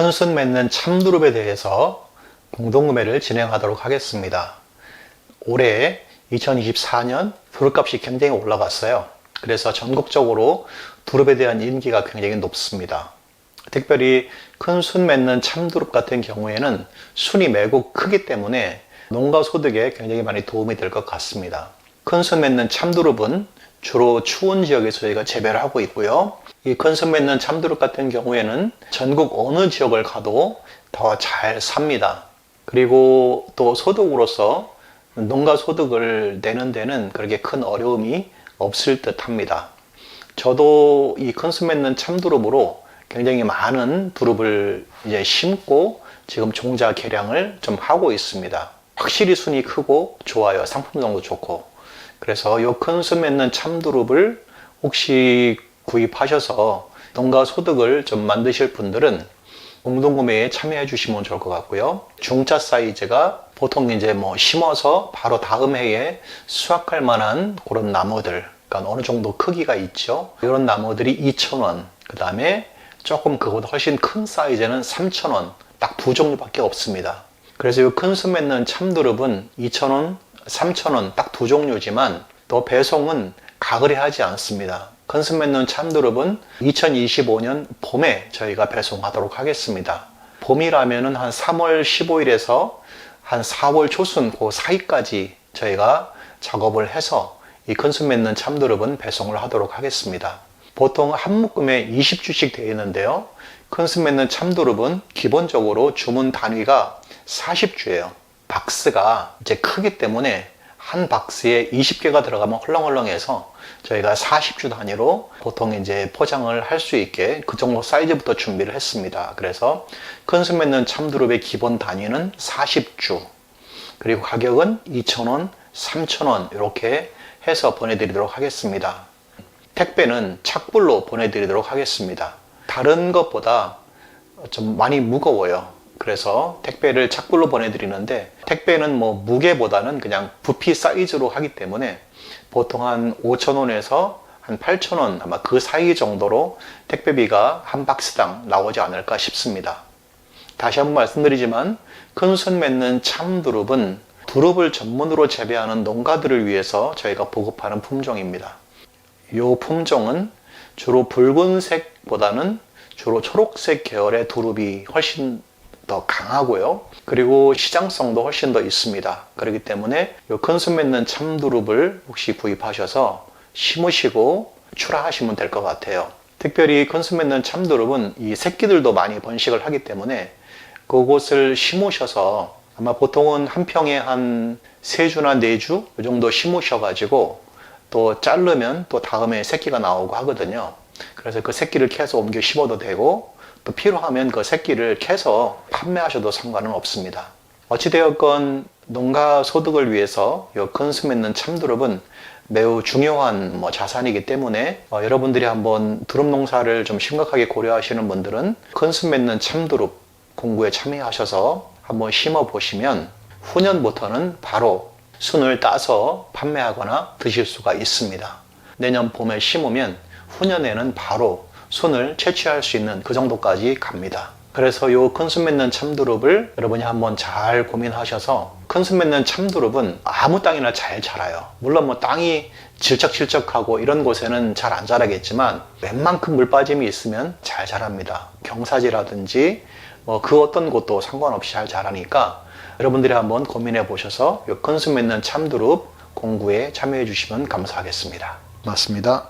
큰순 맺는 참두릅에 대해서 공동구매를 진행하도록 하겠습니다. 올해 2024년 두릅값이 굉장히 올라갔어요. 그래서 전국적으로 두릅에 대한 인기가 굉장히 높습니다. 특별히 큰 순 맺는 참두릅 같은 경우에는 순이 매우 크기 때문에 농가 소득에 굉장히 많이 도움이 될 것 같습니다. 큰 순 맺는 참두릅은 주로 추운 지역에서 저희가 재배를 하고 있고요. 이큰순 맺는 참두릅 같은 경우에는 전국 어느 지역을 가도 더 잘 삽니다. 그리고 또 소득으로서 농가 소득을 내는 데는 그렇게 큰 어려움이 없을 듯 합니다. 저도 이 큰수 맺는 참두릅으로 굉장히 많은 두릅을 이제 심고 지금 종자 개량을 좀 하고 있습니다. 확실히 순이 크고 좋아요. 상품성도 좋고. 그래서 요 큰 수 맺는 참두릅을 혹시 구입하셔서 농가 소득을 좀 만드실 분들은 공동구매에 참여해 주시면 좋을 것 같고요. 중차 사이즈가 보통 이제 뭐 심어서 바로 다음 해에 수확할 만한 그런 나무들, 그러니까 어느 정도 크기가 있죠. 이런 나무들이 2,000원, 그 다음에 조금 그보다 훨씬 큰 사이즈는 3,000원, 딱 두 종류밖에 없습니다. 그래서 이 큰 수 맺는 참두릅은 2,000원, 3,000원 딱 두 종류지만 또 배송은 가글이 하지 않습니다. 맺는 참두릅은 2025년 봄에 저희가 배송하도록 하겠습니다. 봄이라면은 한 3월 15일에서 한 4월 초순 그 사이까지 저희가 작업을 해서 이 맺는 참두릅은 배송을 하도록 하겠습니다. 보통 한 묶음에 20주씩 되어 있는데요. 맺는 참두릅은 기본적으로 주문 단위가 40주예요. 박스가 이제 크기 때문에 한 박스에 20개가 들어가면 헐렁헐렁해서 저희가 40주 단위로 보통 이제 포장을 할 수 있게 그 정도 사이즈부터 준비를 했습니다. 그래서 큰수 맺는 참두릅의 기본 단위는 40주. 그리고 가격은 2,000원, 3,000원 이렇게 해서 보내드리도록 하겠습니다. 택배는 착불로 보내드리도록 하겠습니다. 다른 것보다 좀 많이 무거워요. 그래서 택배를 착불로 보내드리는데 택배는 뭐 무게보다는 그냥 부피 사이즈로 하기 때문에 보통 한 5,000원에서 한 8,000원 아마 그 사이 정도로 택배비가 한 박스당 나오지 않을까 싶습니다. 다시 한번 말씀드리지만 큰순 맺는 참두릅은 두릅을 전문으로 재배하는 농가들을 위해서 저희가 보급하는 품종입니다. 이 품종은 주로 붉은색보다는 주로 초록색 계열의 두릅이 훨씬 더 강하고요. 그리고 시장성도 훨씬 더 있습니다. 그렇기 때문에 이 큰순 맺는 참두릅을 혹시 구입하셔서 심으시고 출하하시면 될 것 같아요. 특별히 큰순 맺는 참두릅은 이 새끼들도 많이 번식을 하기 때문에 그곳을 심으셔서 아마 보통은 한 평에 한세 주나 네주이 정도 심으셔가지고 또 자르면 또 다음에 새끼가 나오고 하거든요. 그래서 그 새끼를 캐서 옮겨 심어도 되고 또 필요하면 그 새끼를 캐서 판매하셔도 상관은 없습니다. 어찌되었건 농가 소득을 위해서 이 큰수 맺는 참두릅은 매우 중요한 뭐 자산이기 때문에 어, 여러분들이 한번 두릅 농사를 좀 심각하게 고려하시는 분들은 큰수 맺는 참두릅 공구에 참여하셔서 한번 심어 보시면 후년부터는 바로 순을 따서 판매하거나 드실 수가 있습니다. 내년 봄에 심으면 후년에는 바로 순을 채취할 수 있는 그 정도까지 갑니다. 그래서 요 큰순 맺는 참두릅을 여러분이 한번 잘 고민하셔서 큰순 맺는 참두릅은 아무 땅이나 잘 자라요. 물론 뭐 땅이 질척질척하고 이런 곳에는 잘 안 자라겠지만 웬만큼 물 빠짐이 있으면 잘 자랍니다. 경사지라든지 뭐 그 어떤 곳도 상관없이 잘 자라니까 여러분들이 한번 고민해 보셔서 요 큰순 맺는 참두릅 공구에 참여해 주시면 감사하겠습니다. 맞습니다.